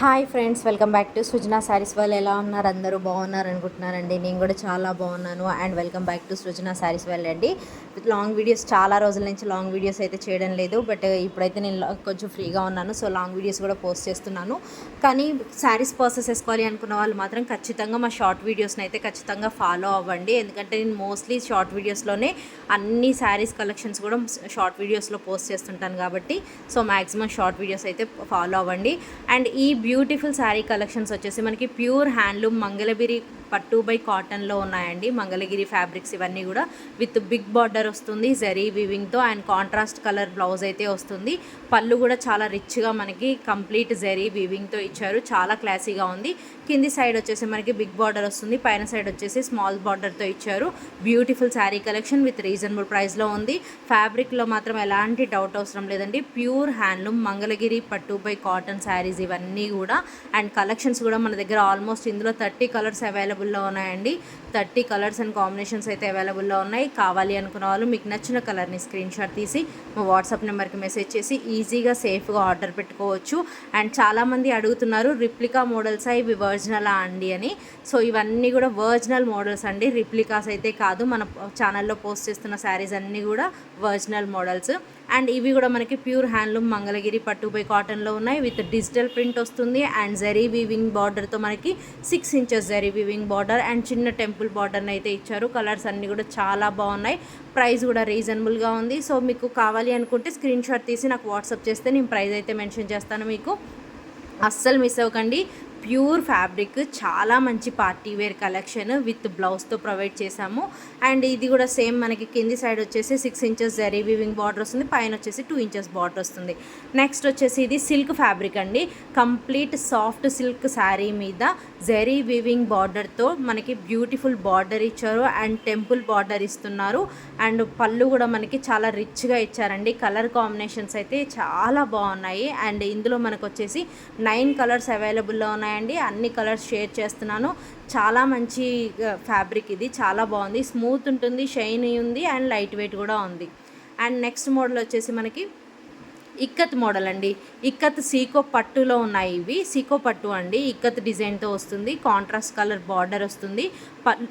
Hi friends welcome back to Srujana sarees వాళ్ళు ఎలా ఉన్నారు? అందరూ బాగున్నారు అనుకుంటున్నారండి నేను కూడా చాలా బాగున్నాను. And welcome back to Srujana sarees వాళ్ళు అండి. లాంగ్ వీడియోస్ చాలా రోజుల నుంచి లాంగ్ వీడియోస్ అయితే చేయడం లేదు. బట్ ఇప్పుడైతే నేను కొంచెం ఫ్రీగా ఉన్నాను. సో లాంగ్ వీడియోస్ కూడా పోస్ట్ చేస్తున్నాను. కానీ శారీస్ పర్చేస్ వేసుకోవాలి అనుకున్న వాళ్ళు మాత్రం ఖచ్చితంగా మా షార్ట్ వీడియోస్ని అయితే ఖచ్చితంగా ఫాలో అవ్వండి. ఎందుకంటే నేను మోస్ట్లీ షార్ట్ వీడియోస్లోనే అన్ని శారీస్ కలెక్షన్స్ కూడా షార్ట్ వీడియోస్లో పోస్ట్ చేస్తుంటాను కాబట్టి. సో మ్యాక్సిమం షార్ట్ వీడియోస్ అయితే ఫాలో అవ్వండి. అండ్ ఈ బ్యూటిఫుల్ శారీ కలెక్షన్స్ వచ్చేసి మనకి ప్యూర్ హ్యాండ్లూమ్ మంగళగిరి పట్టు బై కాటన్లో ఉన్నాయండి. మంగళగిరి ఫ్యాబ్రిక్స్ ఇవన్నీ కూడా విత్ బిగ్ బార్డర్ వస్తుంది. జరీ వివింగ్తో అండ్ కాంట్రాస్ట్ కలర్ బ్లౌజ్ అయితే వస్తుంది. పళ్ళు కూడా చాలా రిచ్గా మనకి కంప్లీట్ జరీ వివింగ్తో ఇచ్చారు. చాలా క్లాసీగా ఉంది. కింది సైడ్ వచ్చేసి మనకి బిగ్ బార్డర్ వస్తుంది. పైన సైడ్ వచ్చేసి స్మాల్ బార్డర్తో ఇచ్చారు. Beautiful saree collection with reasonable ప్రైస్లో ఉంది. ఫ్యాబ్రిక్లో మాత్రం ఎలాంటి డౌట్ అవసరం లేదండి. ప్యూర్ హ్యాండ్లూమ్ మంగళగిరి పట్టు బై కాటన్ శారీస్ ఇవన్నీ కూడా అండ్ కలెక్షన్స్ కూడా మన దగ్గర ఆల్మోస్ట్ ఇందులో థర్టీ కలర్స్ అవైలబుల్ అవైలబుల్లో ఉన్నాయండి. థర్టీ కలర్స్ అండ్ కాంబినేషన్స్ అయితే అవైలబుల్లో ఉన్నాయి. కావాలి అనుకున్న వాళ్ళు మీకు నచ్చిన కలర్ని స్క్రీన్ షాట్ తీసి మా వాట్సాప్ నెంబర్కి మెసేజ్ చేసి ఈజీగా సేఫ్గా ఆర్డర్ పెట్టుకోవచ్చు. అండ్ చాలామంది అడుగుతున్నారు రిప్లికా మోడల్స్? ఇవి వర్జినలా అండి? అని. సో ఇవన్నీ కూడా వర్జినల్ మోడల్స్ అండి. రిప్లికాస్ అయితే కాదు. మన ఛానల్లో పోస్ట్ చేస్తున్న శారీస్ అన్నీ కూడా వర్జినల్ మోడల్స్. అండ్ ఇవి కూడా మనకి ప్యూర్ హ్యాండ్లూమ్ మంగళగిరి పట్టుబై కాటన్లో ఉన్నాయి. విత్ డిజిటల్ ప్రింట్ వస్తుంది. అండ్ జరీ వీవింగ్ బార్డర్తో మనకి six inches zari weaving border and చిన్న టెంపుల్ బార్డర్ని అయితే ఇచ్చారు. కలర్స్ అన్నీ కూడా చాలా బాగున్నాయి. ప్రైస్ కూడా రీజనబుల్గా ఉంది. సో మీకు కావాలి అనుకుంటే స్క్రీన్ షాట్ తీసి నాకు వాట్సాప్ చేస్తే నేను ప్రైస్ అయితే మెన్షన్ చేస్తాను మీకు. అస్సలు మిస్ అవ్వకండి. ప్యూర్ ఫ్యాబ్రిక్ చాలా మంచి పార్టీ వేర్ కలెక్షన్ విత్ బ్లౌజ్తో ప్రొవైడ్ చేశాము. అండ్ ఇది కూడా సేమ్ మనకి కింది సైడ్ వచ్చేసి six inches zari weaving border వస్తుంది పైన వచ్చేసి టూ ఇంచెస్ బార్డర్ వస్తుంది. నెక్స్ట్ వచ్చేసి ఇది సిల్క్ ఫ్యాబ్రిక్ అండి. కంప్లీట్ సాఫ్ట్ సిల్క్ శారీ మీద జరీ వీవింగ్ బార్డర్తో మనకి బ్యూటిఫుల్ బార్డర్ ఇచ్చారు అండ్ టెంపుల్ బార్డర్ ఇస్తున్నారు. అండ్ పళ్ళు కూడా మనకి చాలా రిచ్గా ఇచ్చారండి. కలర్ కాంబినేషన్స్ అయితే చాలా బాగున్నాయి. అండ్ ఇందులో మనకు వచ్చేసి నైన్ కలర్స్ అవైలబుల్లో ఉన్నాయి ఉన్నాయండి. అన్ని కలర్స్ షేర్ చేస్తున్నాను. చాలా మంచి ఫ్యాబ్రిక్ ఇది. చాలా బాగుంది. స్మూత్ ఉంటుంది షైనీ ఉంది అండ్ లైట్ వెయిట్ కూడా ఉంది. అండ్ నెక్స్ట్ మోడల్ వచ్చేసి మనకి ఇక్కత్ మోడల్ అండి. ఇక్కత్ సీకో పట్టులో ఉన్నాయి ఇవి. సీకో పట్టు అండి. ఇక్కత్ డిజైన్తో వస్తుంది. కాంట్రాస్ట్ కలర్ బార్డర్ వస్తుంది. ప-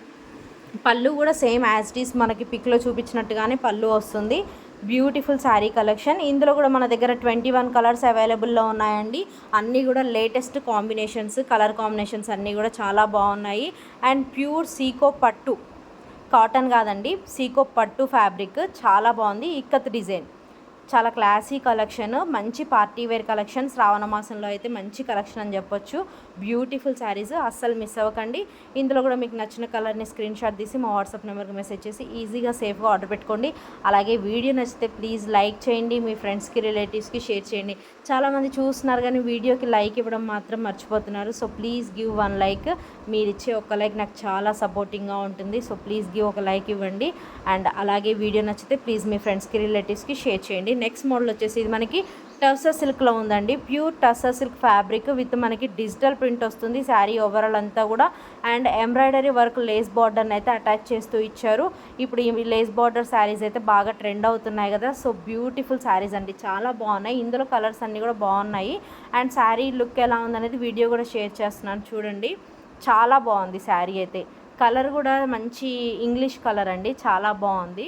పళ్ళు కూడా సేమ్ యాజ్ ఇట్ ఈస్ మనకి పిక్లో చూపించినట్టుగానే పళ్ళు వస్తుంది. Beautiful saree collection. ఇందులో కూడా మన దగ్గర ట్వంటీ వన్ కలర్స్ అవైలబుల్లో ఉన్నాయండి. అన్నీ కూడా లేటెస్ట్ కాంబినేషన్స్ కలర్ కాంబినేషన్స్ అన్నీ కూడా చాలా బాగున్నాయి. అండ్ ప్యూర్ సీకో పట్టు కాటన్ కాదండి సీకో పట్టు ఫ్యాబ్రిక్. చాలా బాగుంది. ఇక్కత్ డిజైన్. చాలా క్లాసీ కలెక్షన్ మంచి పార్టీ వేర్ కలెక్షన్ శ్రావణ మాసంలో అయితే మంచి కలెక్షన్ అని చెప్పొచ్చు. బ్యూటిఫుల్ శారీస్ అస్సలు మిస్ అవ్వకండి. ఇందులో కూడా మీకు నచ్చిన కలర్ని స్క్రీన్ షాట్ తీసి మా వాట్సాప్ నెంబర్కి మెసేజ్ చేసి ఈజీగా సేఫ్గా ఆర్డర్ పెట్టుకోండి. అలాగే వీడియో నచ్చితే ప్లీజ్ లైక్ చేయండి మీ ఫ్రెండ్స్కి రిలేటివ్స్కి షేర్ చేయండి. చాలామంది చూస్తున్నారు కానీ వీడియోకి లైక్ ఇవ్వడం మాత్రం మర్చిపోతున్నారు. So please give one like మీరు ఇచ్చే ఒక లైక్ నాకు చాలా సపోర్టింగ్గా ఉంటుంది. సో ప్లీజ్ గివ్ ఒక లైక్ ఇవ్వండి. అండ్ అలాగే వీడియో నచ్చితే ప్లీజ్ మీ ఫ్రెండ్స్కి రిలేటివ్స్కి షేర్ చేయండి. నెక్స్ట్ మోడల్ వచ్చేసి ఇది మనకి టసా సిల్క్లో ఉందండి. Pure tussah silk fabric with మనకి డిజిటల్ ప్రింట్ వస్తుంది. శారీ ఓవరాల్ అంతా కూడా. అండ్ ఎంబ్రాయిడరీ వర్క్ లేస్ బార్డర్ని అయితే అటాచ్ చేస్తూ ఇచ్చారు. ఇప్పుడు ఈ లేస్ బార్డర్ శారీస్ అయితే బాగా ట్రెండ్ అవుతున్నాయి కదా. సో బ్యూటిఫుల్ శారీస్ అండి. చాలా బాగున్నాయి. ఇందులో కలర్స్ అన్నీ కూడా బాగున్నాయి. అండ్ శారీ లుక్ ఎలా ఉందనేది వీడియో కూడా షేర్ చేస్తున్నాను చూడండి. చాలా బాగుంది శారీ అయితే. కలర్ కూడా మంచి ఇంగ్లీష్ కలర్ అండి. చాలా బాగుంది.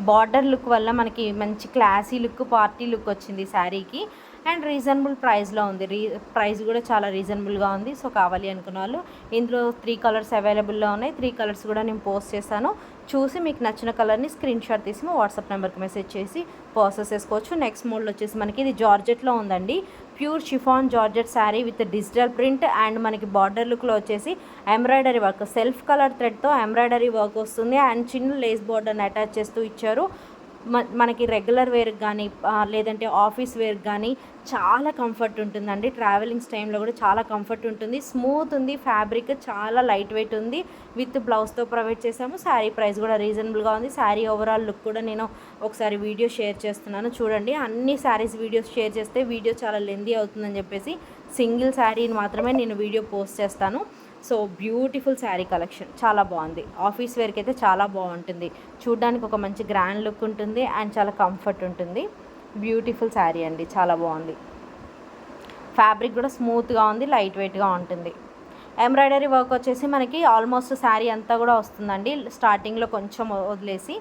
బార్డర్ లుక్ వల్ల మనకి మంచి క్లాసీ లుక్ పార్టీ లుక్ వచ్చింది శారీకి. అండ్ రీజనబుల్ ప్రైస్లో ఉంది. రీ ప్రైస్ కూడా చాలా రీజనబుల్గా ఉంది. సో కావాలి అనుకున్న వాళ్ళు ఇందులో త్రీ కలర్స్ అవైలబుల్లో ఉన్నాయి. త్రీ కలర్స్ కూడా నేను పోస్ట్ చేశాను. చూసి మీకు నచ్చిన కలర్ని స్క్రీన్ షాట్ తీసి మా వాట్సాప్ నెంబర్కి మెసేజ్ చేసి ప్రాసెస్ చేసుకోవచ్చు. నెక్స్ట్ మోడల్ వచ్చేసి మనకి ఇది జార్జెట్లో ఉందండి. Pure chiffon georgette saree with digital print and మనకి బార్డర్ లుక్లో వచ్చేసి ఎంబ్రాయిడరీ వర్క్ సెల్ఫ్ కలర్ థ్రెడ్తో ఎంబ్రాయిడరీ వర్క్ వస్తుంది. అండ్ చిన్న లేస్ బార్డర్ని అటాచ్ చేస్తూ ఇచ్చారు. మనకి రెగ్యులర్ వేర్కి కానీ లేదంటే ఆఫీస్ వేర్కి కానీ చాలా కంఫర్ట్ ఉంటుందండి. ట్రావెలింగ్స్ టైంలో కూడా చాలా కంఫర్ట్ ఉంటుంది. స్మూత్ ఉంది ఫ్యాబ్రిక్ చాలా లైట్ వెయిట్ ఉంది. విత్ బ్లౌజ్తో ప్రొవైడ్ చేసాము శారీ ప్రైస్ కూడా రీజనబుల్గా ఉంది. శారీ ఓవరాల్ లుక్ కూడా నేను ఒకసారి వీడియో షేర్ చేస్తున్నాను. చూడండి అన్ని శారీస్ వీడియోస్ షేర్ చేస్తే వీడియో చాలా లెందీ అవుతుందని చెప్పేసి సింగిల్ శారీని మాత్రమే నేను వీడియో పోస్ట్ చేస్తాను. So beautiful saree collection. చాలా బాగుంది. ఆఫీస్ వేర్కి అయితే చాలా బాగుంటుంది. చూడ్డానికి ఒక మంచి గ్రాండ్ లుక్ ఉంటుంది అండ్ చాలా కంఫర్ట్ ఉంటుంది. బ్యూటిఫుల్ శారీ అండి. చాలా బాగుంది. ఫ్యాబ్రిక్ కూడా స్మూత్గా ఉంది లైట్ వెయిట్గా ఉంటుంది. ఎంబ్రాయిడరీ వర్క్ వచ్చేసి మనకి ఆల్మోస్ట్ శారీ అంతా కూడా వస్తుందండి. స్టార్టింగ్లో కొంచెం వదిలేసి